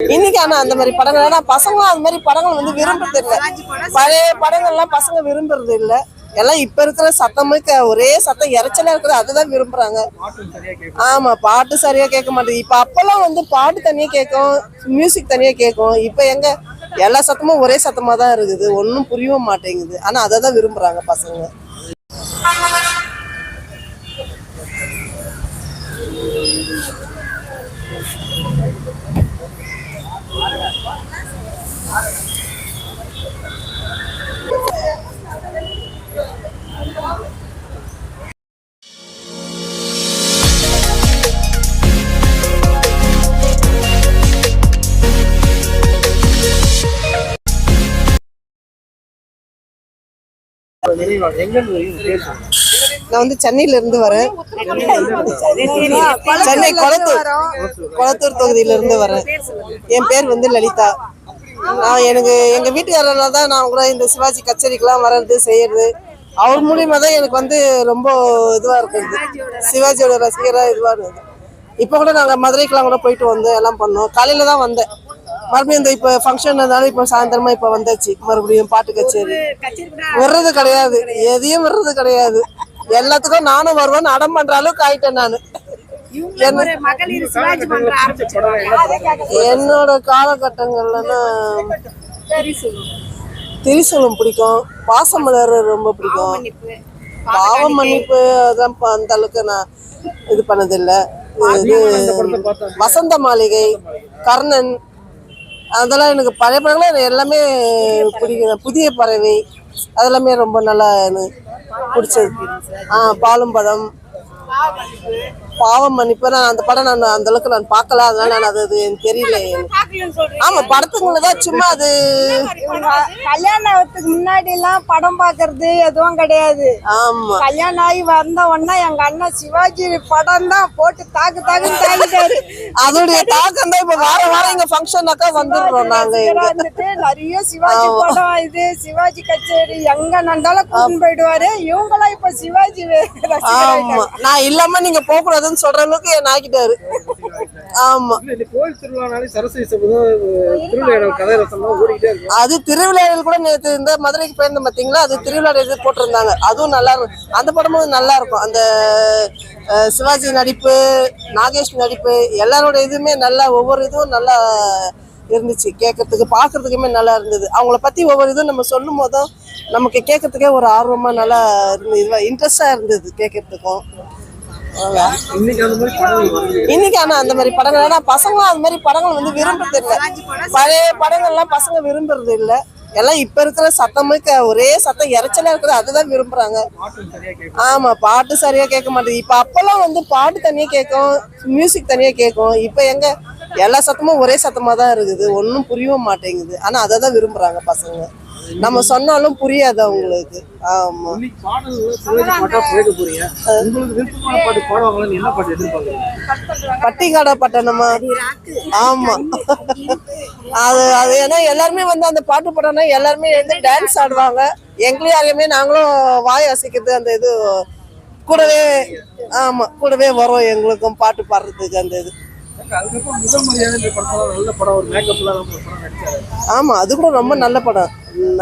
இன்னைக்கு ஆனா அந்த மாதிரி படங்கள் ஆனா பசங்க அந்த மாதிரி படங்கள் வந்து விரும்புறது இல்ல. பழைய படங்கள்லாம் பசங்க விரும்புறது இல்ல. எல்லாம் இப்ப இருக்கிற சத்தமுக்கு ஒரே சத்தம் இறைச்சலா இருக்குது அதுதான் விரும்புறாங்க. ஆமா பாட்டு சரியா கேட்க மாட்டேங்குது. இப்ப அப்பெல்லாம் வந்து பாட்டு தனியா கேட்கும் மியூசிக் தனியா கேட்கும். இப்ப எங்க எல்லா சத்தமும் ஒரே சத்தமா தான் இருக்குது. ஒன்றும் புரியவும் மாட்டேங்குது. ஆனா அதை தான் விரும்புறாங்க பசங்க. 老年人，老年人有病。நான் வந்து சென்னையில இருந்து வரேன். சென்னை கொளத்தூர். கொளத்தூர் தொகுதியில இருந்து வரேன். என் பேர் வந்து லலிதா. நான் எனக்கு எங்க வீட்டுக்காரனால தான் நான் கூட இந்த சிவாஜி கச்சேரிக்கெல்லாம் வர்றது செய்யறது. அவர் மூலியமா தான் எனக்கு வந்து ரொம்ப இதுவா இருக்குது சிவாஜியோட ரசிகரா இதுவா இருக்குது இப்போ கூட நாங்க மதுரைக்கெல்லாம் கூட போயிட்டு வந்தோம் எல்லாம் பண்ணோம். காலையில தான் வந்தேன். மறுபடியும் இந்த இப்போ ஃபங்க்ஷன்னால இப்போ சாயந்தரமா இப்போ வந்தாச்சு. மறுபடியும் பாட்டு கச்சேரி. விடுறது கிடையாது. எதையும் விடுறது கிடையாது. எல்லாத்துக்கும் நானும் வருவேன் அடம் பண்ற அளவுக்கு ஆயிட்டேன் நான். என்னோட காலகட்டங்கள்லன்னா திரிசூலம் பிடிக்கும். பாசமலர் ரொம்ப பிடிக்கும். பாவம் மன்னிப்பு அதான் ப- அந்த அளவுக்கு நான் இது பண்ணதில்லை. இது வசந்த மாளிகை கர்ணன் அதெல்லாம் எனக்கு பழைய படங்கள் எனக்கு எல்லாமே பிடிக்கும் புதிய பறவை. அதெல்லாமே ரொம்ப நல்லா எனக்கு பிடிச்சது ஆ பாலும் பழம். பாவம் மன்னிப்பு நான் அந்த படம் நான் அந்த அளவுக்கு நான் பார்க்கல அதனால நான் அது எனக்கு தெரியல. ஆமா படத்துக்குள்ள தான் சும்மா அது கல்யாணத்துக்கு முன்னாடி எல்லாம் படம் பாக்குறது எதுவும் கிடையாது. ஆமா. கல்யாணம் ஆகி வந்த உடனே எங்க அண்ணன் சிவாஜி படம் தான் போட்டு தாக்கு தாக்கு தாக்கிட்டாரு அதோடைய தாக்கம் தான் இப்ப வார வாரம் இங்க ஃபங்க்ஷனாக்கா வந்துடுறோம் நாங்க நிறைய சிவாஜி படம் இது சிவாஜி கச்சேரி எங்க நண்டாலும் கூட்டின்னு போயிடுவாரு. இவங்களாம் இப்ப சிவாஜி ஆமா. நான் இல்லாம நீங்க போக கூடாதுன்னு சொல்ற அளவுக்கு என்ன ஆக்கிட்டாரு ஆமா. அது திருவிழாவில் கூட நேற்று இந்த மதுரைக்கு போயிருந்தோம் பாத்தீங்களா? அது திருவிழா இது போட்டிருந்தாங்க. அதுவும் நல்லா இருக்கும் அந்த படமும் நல்லா இருக்கும். அந்த சிவாஜி நடிப்பு நாகேஷ் நடிப்பு எல்லாரோட இதுவுமே நல்லா ஒவ்வொரு இதுவும் நல்லா இருந்துச்சு. கேட்கறதுக்கு பார்க்கறதுக்குமே நல்லா இருந்தது. அவங்கள பத்தி ஒவ்வொரு இதுவும் நம்ம சொல்லும் போதும் நமக்கு கேட்கறதுக்கே ஒரு ஆர்வமா நல்லா இருந்தது இதுவா இன்ட்ரெஸ்டா இருந்தது கேட்கறதுக்கும். இன்னைக்கு ஆனா அந்த மாதிரி படங்கள் ஏன்னா பசங்களும் அந்த மாதிரி படங்கள் வந்து விரும்புறது இல்ல. பழைய படங்கள்லாம் பசங்க விரும்புறது இல்ல. எல்லாம் இப்ப இருக்கிற சத்தமுக்கு ஒரே சத்தம் இறைச்சலா இருக்குது அதுதான் விரும்புறாங்க. ஆமா பாட்டு சரியா கேட்க மாட்டேங்குது. இப்ப அப்பெல்லாம் வந்து பாட்டு தனியா கேட்கும் மியூசிக் தனியா கேட்கும். இப்ப எங்க எல்லா சத்தமும் ஒரே சத்தமா தான் இருக்குது. ஒன்றும் புரியவும் மாட்டேங்குது. ஆனா அதை தான் விரும்புறாங்க பசங்க. நம்ம சொன்னாலும் புரியாது அவங்களுக்கு. ஆமா. பட்டிக்காடா பட்டணமா ஆமா. அது அது ஏன்னா எல்லாருமே வந்து அந்த பாட்டு பாடனா எல்லாருமே எழுந்து டான்ஸ் ஆடுவாங்க. எங்களையும் நாங்களும் வாய் அசைக்கிறது அந்த இது கூடவே ஆமா கூடவே வரும் எங்களுக்கும் பாட்டு பாடுறதுக்கு அந்த இது. ஆமா அது கூட ரொம்ப நல்ல படம்.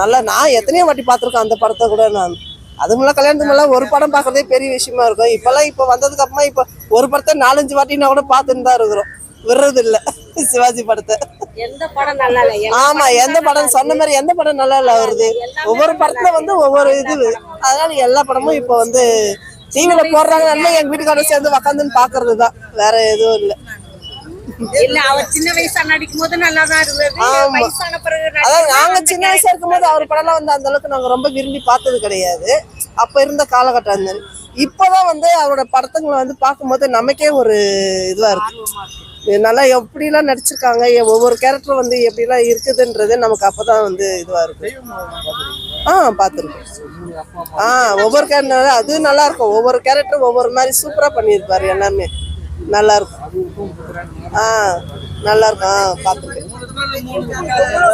நல்லா நான் எத்தனையோ வாட்டி பார்த்துருக்கேன் அந்த படத்தை கூட நான். அது முன்னாடி கல்யாணத்துக்கு முன்னாடி ஒரு படம் பார்க்கறதே பெரிய விஷயமா இருக்கும். இப்பெல்லாம் இப்போ வந்ததுக்கு அப்புறமா இப்போ ஒரு படத்தை நாலஞ்சு வாட்டினா கூட பார்த்துட்டு தான் இருக்கிறோம். விடுறது இல்ல சிவாஜி படத்தை. ஆமா எந்த படம்? சொன்ன மாதிரி எந்த படம் நல்லா இல்ல வருது ஒவ்வொரு படத்துல வந்து ஒவ்வொரு இது. அதனால எல்லா படமும் இப்போ வந்து டிவில போடுறாங்க. எங்க வீட்டுக்காரர் சேர்ந்து உக்காந்துன்னு பாக்குறது தான் வேற எதுவும் இல்ல. இல்ல அவர் சின்ன வயசா நடிக்கும் போது நல்லா தான் இருந்தது ஆமா. வயசான பிறகு அதாவது நாங்க சின்ன வயசா இருக்கும்போது அவர் படம்லாம் வந்து அந்த அளவுக்கு நாங்க ரொம்ப விரும்பி பார்த்தது கிடையாது. அப்ப இருந்த காலகட்டம் இப்போதான் வந்து அவரோட படத்துங்களை வந்து பார்க்கும்போது நமக்கே ஒரு இதுவா இருக்கு. நல்லா எப்படிலாம் நடிச்சிருக்காங்க எ- ஒவ்வொரு கேரக்டர் வந்து எப்படிலாம் இருக்குதுன்றது நமக்கு அப்பதான் வந்து இதுவா இருக்கு. ஆ பார்த்துருக்கோம் ஆ ஒவ்வொரு கேரக்டர் அது நல்லா இருக்கும். ஒவ்வொரு கேரக்டரும் ஒவ்வொரு மாதிரி சூப்பரா பண்ணியிருப்பாரு எல்லாமே. நல்லா இருக்கும் ஆ நல்லா இருக்கும் ஆ பார்த்துருக்கேன்